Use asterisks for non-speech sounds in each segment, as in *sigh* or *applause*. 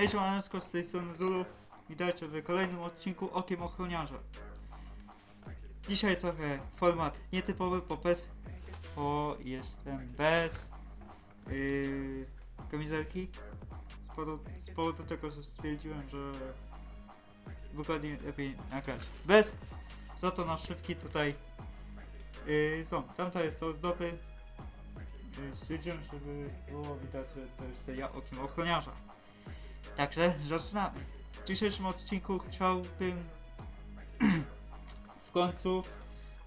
Hej, siemaneczko, z tej strony Zulu. Witajcie w kolejnym odcinku Okiem Ochroniarza. Dzisiaj trochę format nietypowy, bo bez, bo jestem bez yy, kamizelki. Z powodu, z powodu tego, że stwierdziłem, że wygodnie lepiej nagrać bez. Za to naszywki tutaj yy, są. Tamta jest to ozdoby. Yy, stwierdziłem, żeby było widać, że to jest ja Okiem Ochroniarza. Także zaczynamy. W dzisiejszym odcinku chciałbym *clears throat* w końcu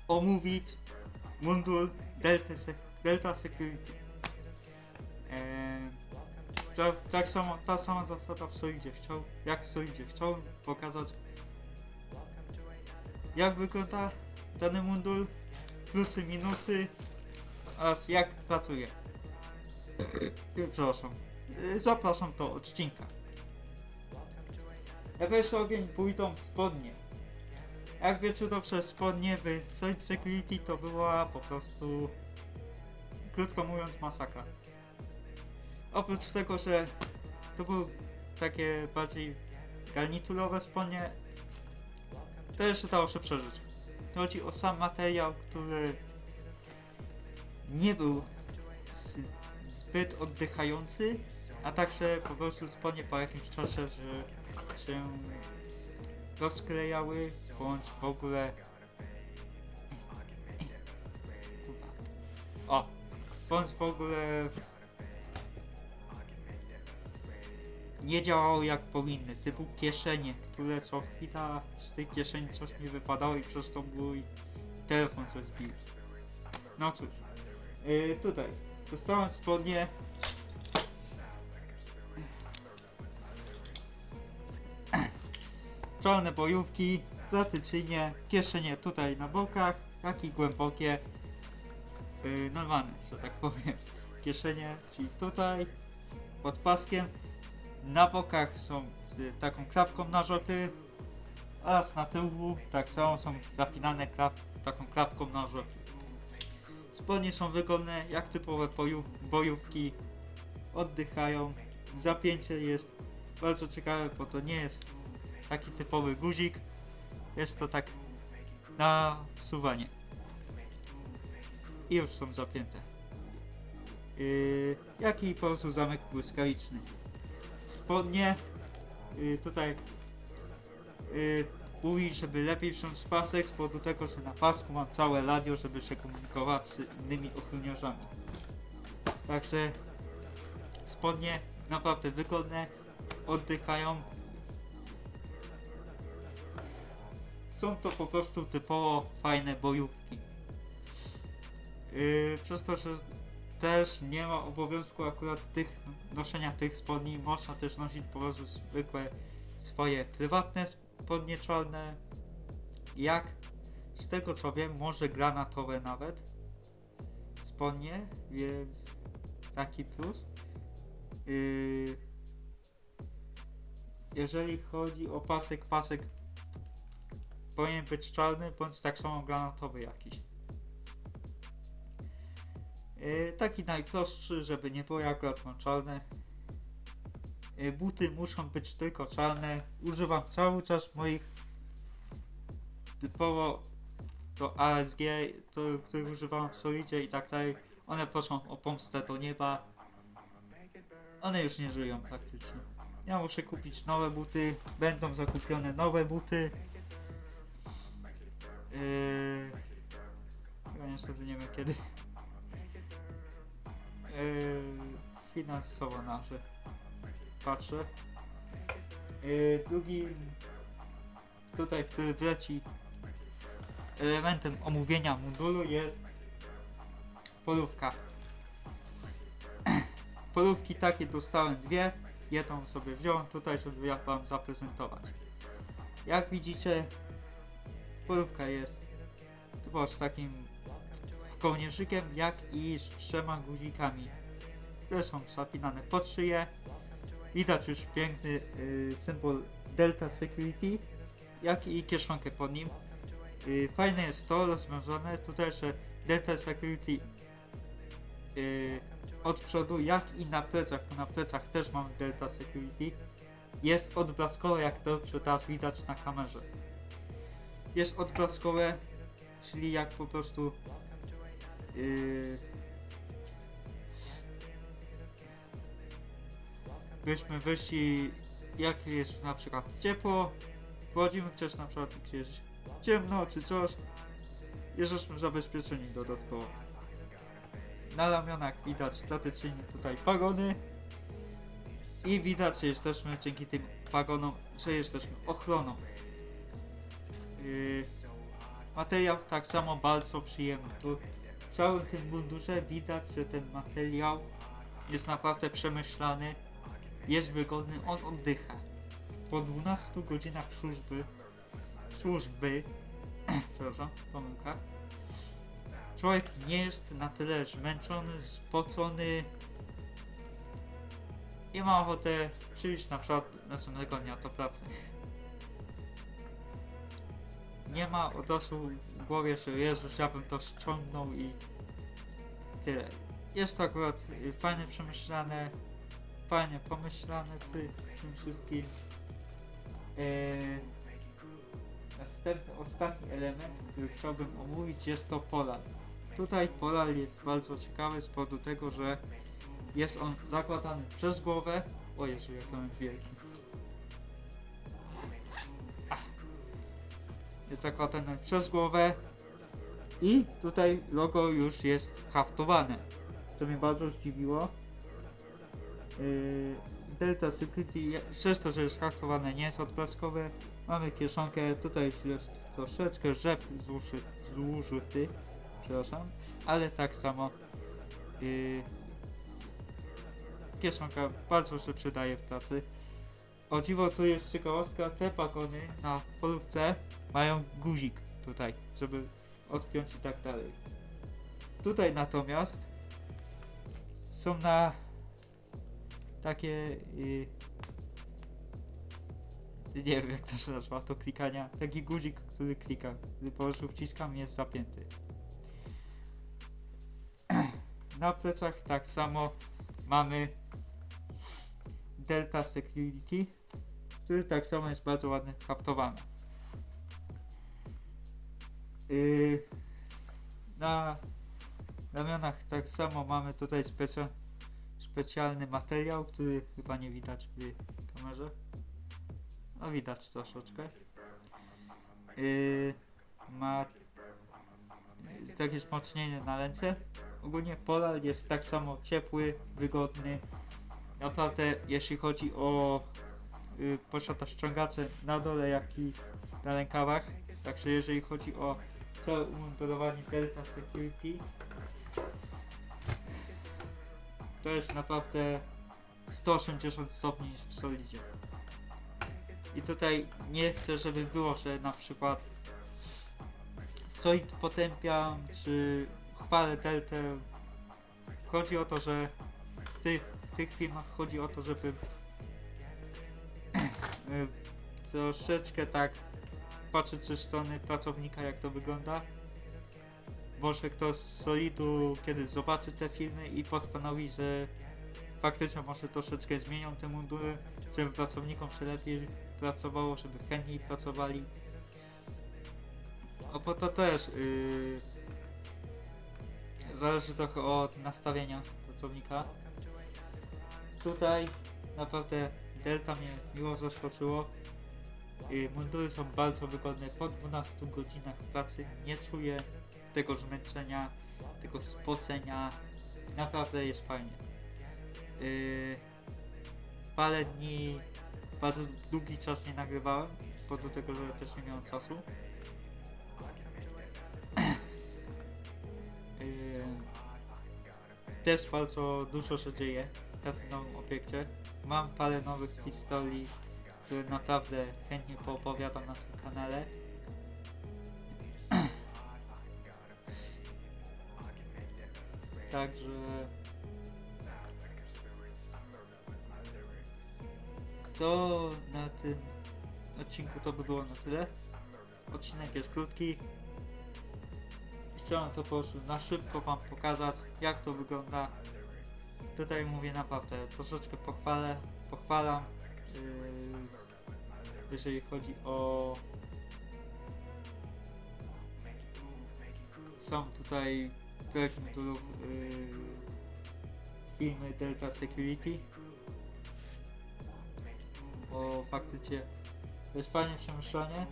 omówić mundur Delta, Se- Delta Security. Eee, to, tak samo, ta sama zasada w Solidzie. Chciał, jak w Solidzie. Chciałbym pokazać jak wygląda dany mundur, plusy, minusy oraz jak pracuje. *clears throat* Przepraszam. Yy, Zapraszam do odcinka. Pierwszy ogień pójdą spodnie. Jak wiecie dobrze, spodnie w Site Security to była po prostu, krótko mówiąc, masakra. Oprócz tego, że to były takie bardziej garniturowe spodnie, to jeszcze dało się przeżyć. Chodzi o sam materiał, który nie był zbyt oddychający, a także po prostu spodnie po jakimś czasie, że się rozklejały, bądź w ogóle o, bądź w ogóle nie działały jak powinny, typu kieszenie, które co chwila z tej kieszeni coś mi wypadało i przez to mój telefon coś zbił. No cóż, yy, tutaj. Dostałem spodnie czarne bojówki, zatyczynie, kieszenie tutaj na bokach, jak i głębokie, yy, normalne, że tak powiem, kieszenie, czyli tutaj, pod paskiem, na bokach są z taką klapką na żopy, oraz na tyłu tak samo są zapinane klap, taką klapką na żopie. Spodnie są wygodne jak typowe bojówki, oddychają, zapięcie jest bardzo ciekawe, bo to nie jest taki typowy guzik. Jest to tak na wsuwanie. I już są zapięte. Yy, jak i po prostu zamek błyskawiczny. Spodnie yy, tutaj yy, mówi, żeby lepiej wziąć pasek z powodu tego, że na pasku mam całe radio, żeby się komunikować z innymi ochroniarzami. Także spodnie naprawdę wygodne, oddychają, są to po prostu typowo fajne bojówki. Yy, przez to, że też nie ma obowiązku akurat tych noszenia tych spodni, można też nosić po prostu zwykłe swoje prywatne spodnie czarne, jak z tego co wiem, może granatowe nawet spodnie, więc taki plus. Yy, jeżeli chodzi o pasek, pasek powinien być czarny, bądź tak samo granatowy jakiś. Yy, taki najprostszy, żeby nie było akurat mam czarne. Yy, buty muszą być tylko czarne. Używam cały czas moich typowo to ASG, to, których używałem w Solidzie i tak dalej. One proszą o pomstę do nieba. One już nie żyją praktycznie. Ja muszę kupić nowe buty, będą zakupione nowe buty. Yy, ja niestety nie wiem kiedy. Yy, finansowo nasze. Patrzę. Yy, tutaj, który wleci elementem omówienia munduru jest polówka. *clears throat* Polówki takie dostałem dwie. Jedną sobie wziąłem tutaj, żeby ja wam zaprezentować. Jak widzicie, polówka jest typowo z takim kołnierzykiem, jak i z trzema guzikami, które są zapinane pod szyję. Widać już piękny y, symbol Delta Security, jak i kieszonkę pod nim. Y, fajne jest to rozwiązane tutaj, że Delta Security y, od przodu, jak i na plecach, bo na plecach też mamy Delta Security, jest odblaskowe, jak dobrze teraz widać na kamerze. Jest odblaskowe, czyli jak po prostu yy, byśmy wyszli, jak jest na przykład ciepło, wchodzimy gdzieś na przykład gdzieś ciemno czy coś, jesteśmy zabezpieczeni dodatkowo. Na ramionach widać tradycyjnie tutaj pagony i widać, że jesteśmy dzięki tym pagonom, że jesteśmy ochroną. Yy, materiał tak samo bardzo przyjemny. Tu w całym tym mundurze widać, że ten materiał jest naprawdę przemyślany, jest wygodny, on oddycha. Po 12 godzinach służby, służby, *clears throat* przepraszam, pomyłka, człowiek nie jest na tyle zmęczony, spocony i ma ochotę przyjść na przykład następnego dnia do pracy. Nie ma od razu w głowie, że Jezus, ja bym to ściągnął i tyle. Jest to akurat fajnie przemyślane, fajnie pomyślane ty, z tym wszystkim. Eee, następny, ostatni element, który chciałbym omówić jest to polar. Tutaj polar jest bardzo ciekawy z powodu tego, że jest on zakładany przez głowę. O Jezu, jak on jest wielki. Jest zakładany przez głowę i tutaj logo już jest haftowane, co mnie bardzo zdziwiło. Yy, Delta Security, przez to, że jest haftowane, nie jest odblaskowe. Mamy kieszonkę, tutaj jest troszeczkę rzep zuży, zużyty, przepraszam, ale tak samo yy, kieszonka bardzo się przydaje w pracy. O dziwo, tu jest ciekawostka, te pagony na polówce mają guzik tutaj, żeby odpiąć i tak dalej. Tutaj natomiast są na takie y, nie wiem jak to się nazywa, to klikania, taki guzik, który klika, gdy po prostu wciskam jest zapięty. *clears throat* Na plecach tak samo mamy Delta Security, który tak samo jest bardzo ładnie haftowany. Yy, na ramionach tak samo mamy tutaj specja, specjalny materiał, który chyba nie widać w kamerze. No widać troszeczkę. Yy, ma takie wzmocnienie na ręce. Ogólnie Polar jest tak samo ciepły, wygodny. Naprawdę jeśli chodzi o yy, posiada ściągacze na dole jak i na rękawach. Także jeżeli chodzi o całe umundurowanie Delta Security to jest naprawdę 180 stopni w solidzie. I tutaj nie chcę, żeby było, że na przykład Solid potępiam, czy chwalę Deltę. Chodzi o to, że w tych, w tych filmach chodzi o to, żeby y, troszeczkę tak patrzeć ze strony pracownika, jak to wygląda. Może ktoś z Solidu kiedyś zobaczy te filmy i postanowi, że faktycznie może troszeczkę zmienią te mundury, żeby pracownikom się lepiej pracowało, żeby chętniej pracowali. No bo to też yy, zależy trochę od nastawienia pracownika. Tutaj naprawdę Delta mnie miło zaskoczyło. Yy, mundury są bardzo wygodne. Po 12 godzinach pracy nie czuję tego zmęczenia, tego spocenia. Naprawdę jest fajnie. Yy, parę dni, bardzo długi czas nie nagrywałem, z powodu tego, że też nie miałem czasu. Yy, też bardzo dużo się dzieje nowym obiekcie. Mam parę nowych historii, które naprawdę chętnie poopowiadam na tym kanale. *clears throat* Także to na tym odcinku to by było na tyle. Odcinek jest krótki. Chciałem to po prostu na szybko wam pokazać jak to wygląda. Tutaj mówię naprawdę troszeczkę pochwalę, pochwalam jeżeli chodzi o są tutaj projekt modulów yy, firmy Delta Security. Bo faktycznie jest fajnie przemyślenie.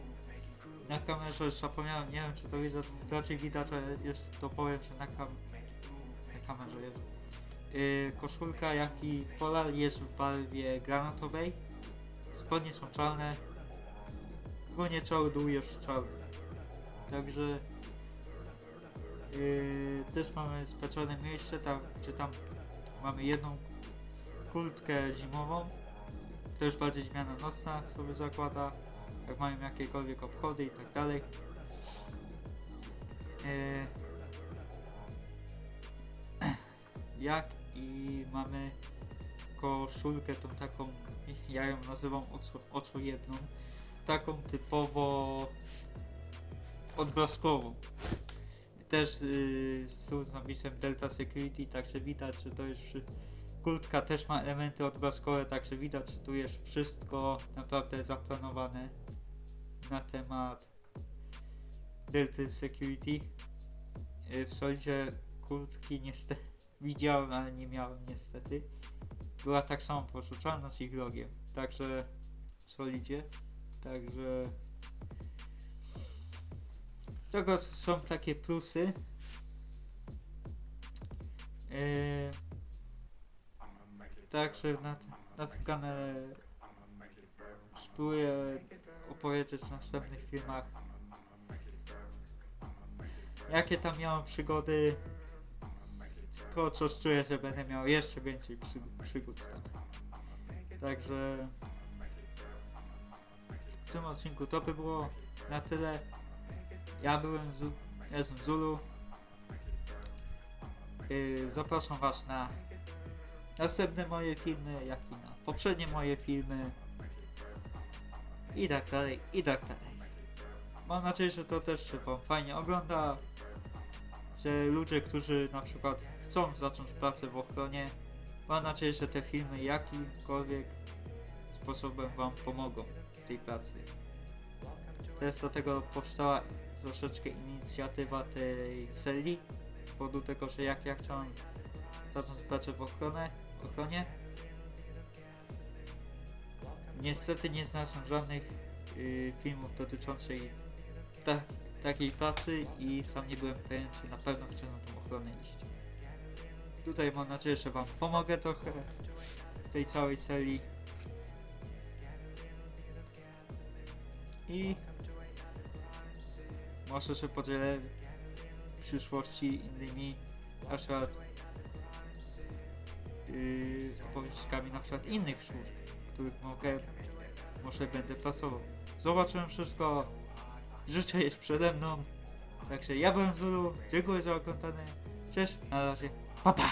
Na kamerze już zapomniałem, nie wiem czy to widać, raczej widać, ale jeszcze to powiem, że na, kam na kamerze jest. yy, koszulka jak i polar jest w barwie granatowej. Spodnie są czarne. Ogólnie cały dół jest czarny. Także yy, też mamy specjalne miejsce. Tam, gdzie tam mamy jedną kurtkę zimową. To już bardziej zmiana nocna sobie zakłada jak mają jakiekolwiek obchody i tak dalej. Yy, *clears throat* jak i mamy koszulkę tą taką, ja ją nazywam oczu, oczu jedną, taką typowo odblaskową. Też yy, z napisem Delta Security, także widać, że to jest. Kurtka też ma elementy odblaskowe, także widać, że tu jest wszystko naprawdę zaplanowane na temat Delta Security. Yy, w solidzie kurtki niestety widziałem, ale nie miałem niestety. Była tak samo pożyczalna z ich logiem, także w solidzie, także tego są takie plusy. Yy, także na, na tym kanale spróbuję opowiedzieć w następnych filmach jakie tam miałem przygody tylko coś czuję, że będę miał jeszcze więcej przy, przygód tam. Także w tym odcinku to by było na tyle. Ja byłem ja jestem Zulu. Yy, zapraszam Was na następne moje filmy, jak i na poprzednie moje filmy. I tak dalej, i tak dalej. Mam nadzieję, że to też się Wam fajnie ogląda że ludzie, którzy na przykład chcą zacząć pracę w ochronie, mam nadzieję, że te filmy jakimkolwiek sposobem Wam pomogą w tej pracy. Też dlatego powstała troszeczkę inicjatywa tej serii, z powodu tego, że jak ja chciałem zacząć pracę w ochronę, ochronie, niestety nie znalazłem żadnych y, filmów dotyczących ta, takiej pracy i sam nie byłem pewien, czy na pewno chcę na tą ochronę iść. Tutaj mam nadzieję, że Wam pomogę trochę w tej całej serii. I może się podzielę w przyszłości innymi, na przykład yy, na przykład innych służb, w których mogę, może będę pracował. Zobaczyłem wszystko, Życie jest przede mną. Także ja byłem Zulu. Dziękuję za oglądanie. Cześć, na razie. Pa pa!